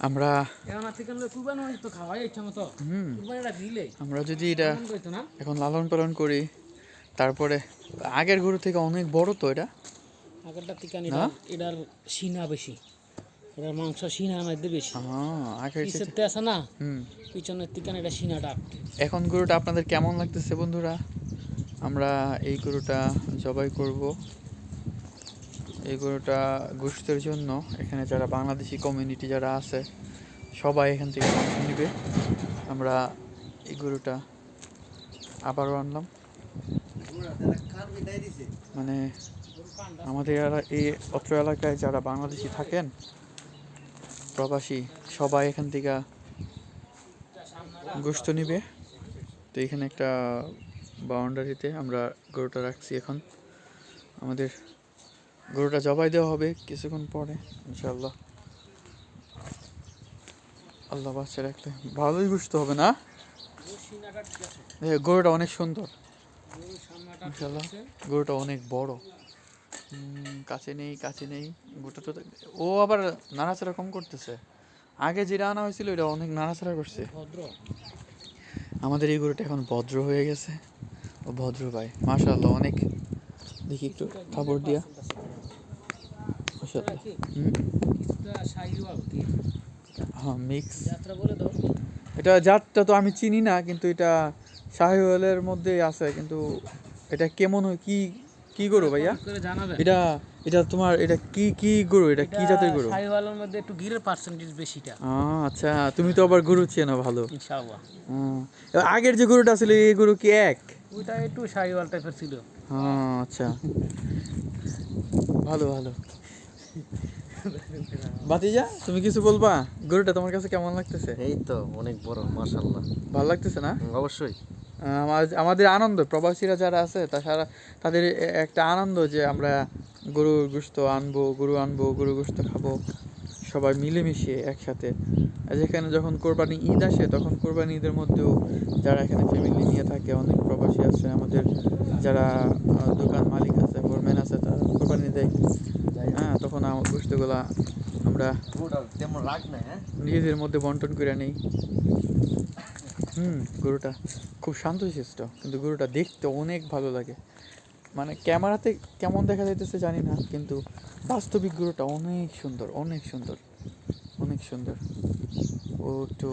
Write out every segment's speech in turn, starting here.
আমরা আমরা যদি এটা এখন লালন পালন করি তারপরে আগের গরু থেকে অনেক বড় তো এটা। আগেরটা থেকে এটার সিনা বেশি। এটার মাংস সিনার মধ্যে বেশি। হ্যাঁ আগের আছে না? হুম। পিছনের থেকে এটা সিনাটা। এখন গরুটা আপনাদের কেমন লাগতেছে বন্ধুরা? আমরা এই গরুটা জবাই করব। এই গরুটা গোষ্ঠের জন্য এখানে যারা বাংলাদেশি কমিউনিটি যারা আছে, সবাই এখান থেকে মাংস নিবে। আমরা এই গরুটা আবারও আনলাম। মানে আমাদের এই অত্র এলাকায় যারা বাংলাদেশি থাকেন, প্রবাসী, সবাই এখান থেকে গোস্ত নিবে। তো এখানে একটা বাউন্ডারিতে আমরা গরুটা রাখছি এখন। আমাদের গরুটা জবাই দেওয়া হবে কিছুক্ষণ পরে ইনশাল্লাহ আল্লাহ বাচ্চা রাখলে ভালোই বুঝতে হবে না? গরুটা অনেক সুন্দর। ইনশাল্লাহ গরুটা অনেক বড়। কাছে নেই কাছে নেই। গরুটা তো ও আবার নাড়াচাড়া কম করতেছে। আগে যেটা আনা হয়েছিল, এটা অনেক নাড়াচাড়া করছে। আমাদের এই গরুটা এখন ভদ্র হয়ে গেছে। ও ভদ্র ভাই, মাশাআল্লাহ, অনেক। দেখি একটু থাপড় দিয়া। মাশাআল্লাহ। কিছুটা শাহিওয়াল কি? হ্যাঁ মিক্স যাত্রা বলে দাও। এটা জাতটা তো আমি চিনি না কিন্তু এটা শাহিওয়ালের মধ্যেই আছে কিন্তু এটা কেমন হয় কি কি গরু ভাইয়া? কমেন্ট এটা এটা তোমার এটা কি কি গরু? এটা কি জাতের গরু? শাহিওয়ালের মধ্যে একটু গিরের পার্সেন্টেজ বেশিটা। আচ্ছা তুমি তো আবার গরু চেনো ভালো। ইনশাআল্লাহ। হুম। আগের যে গরুটা ছিল এই গরু কি এক? ওইটা একটু শাহিওয়াল টাইপের ছিল। হ্যাঁ আচ্ছা। ভালো ভালো। বাতিজা তুমি কিছু বলবা? গরুটা তোমার কাছে কেমন লাগতেছে? এই তো অনেক বড় মাশাল্লাহ ভালো লাগতেছে না? অবশ্যই। আমাদের আনন্দ প্রবাসীরা যারা আছে তাদের একটা আনন্দ যে আমরা গরুর গোস্ত আনব গরু আনব গরু গোস্ত খাব সবাই মিলেমিশে একসাথে। যেখানে যখন কোরবানি ঈদ আসে তখন কোরবানি ঈদের মধ্যেও যারা এখানে ফ্যামিলি নিয়ে থাকে অনেক প্রবাসী আছে আমাদের যারা দোকান মালিক আছে ফোরম্যান আছে তারা কোরবানি দেয় হ্যাঁ তখন আমার গোস্তগুলা আমরা হ্যাঁ? নিজেদের মধ্যে বন্টন করে নেই। হুম গরুটা খুব শান্তশিষ্ট কিন্তু গরুটা দেখতে অনেক ভালো লাগে। মানে ক্যামেরাতে কেমন দেখা যাইতেছে জানি না কিন্তু বাস্তবিক গরুটা অনেক সুন্দর অনেক সুন্দর অনেক সুন্দর। ও তো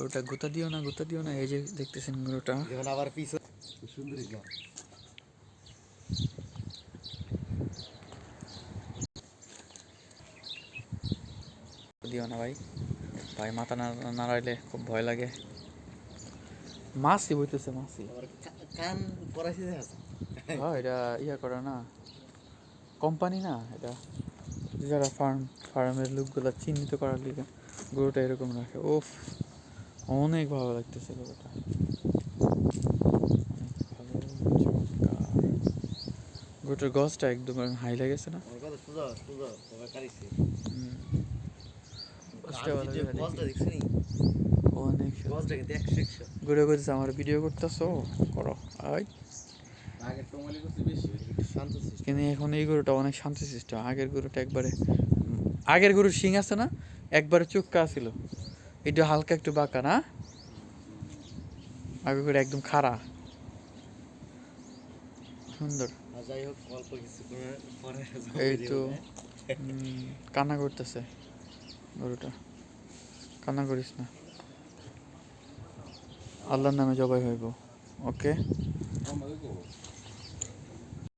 গরুটা গোতা দিও না গোতা দিও না এই যে দেখতেছেন গরুটা। আবার পিছন সুন্দরী দিও না ভাই। ভাই মাথা না নাড়াইলে খুব ভয় লাগে। মাছই বইতেছে কা- কান হ্যাঁ এটা ইয়া করে না। কোম্পানি না এটা। যারা ফার্ম ফার্মের লোকগুলা চিহ্নিত করার লিগে গরুটা এরকম রাখে। ওফ অনেক ভালো লাগতেছে চমৎকার। গরুটার গছটা একদম হাই লেগেছে না? আমার ঘুরে ভিডিও করতেছো করো। আই শান্ত কিন্তু এখন এই গরুটা অনেক শান্তশিষ্ট আগের গরুটা একবারে আগের গরুর শিং আছে না? একবারে চুক্কা ছিল এটা হালকা একটু বাঁকা না? আগের গরু একদম খাড়া। সুন্দর। আর যাই হোক অল্প কিছু পরে এই তো কান্না করতেছে গরুটা। কান্না করিস না। আল্লাহর নামে জবাই হইব ওকে?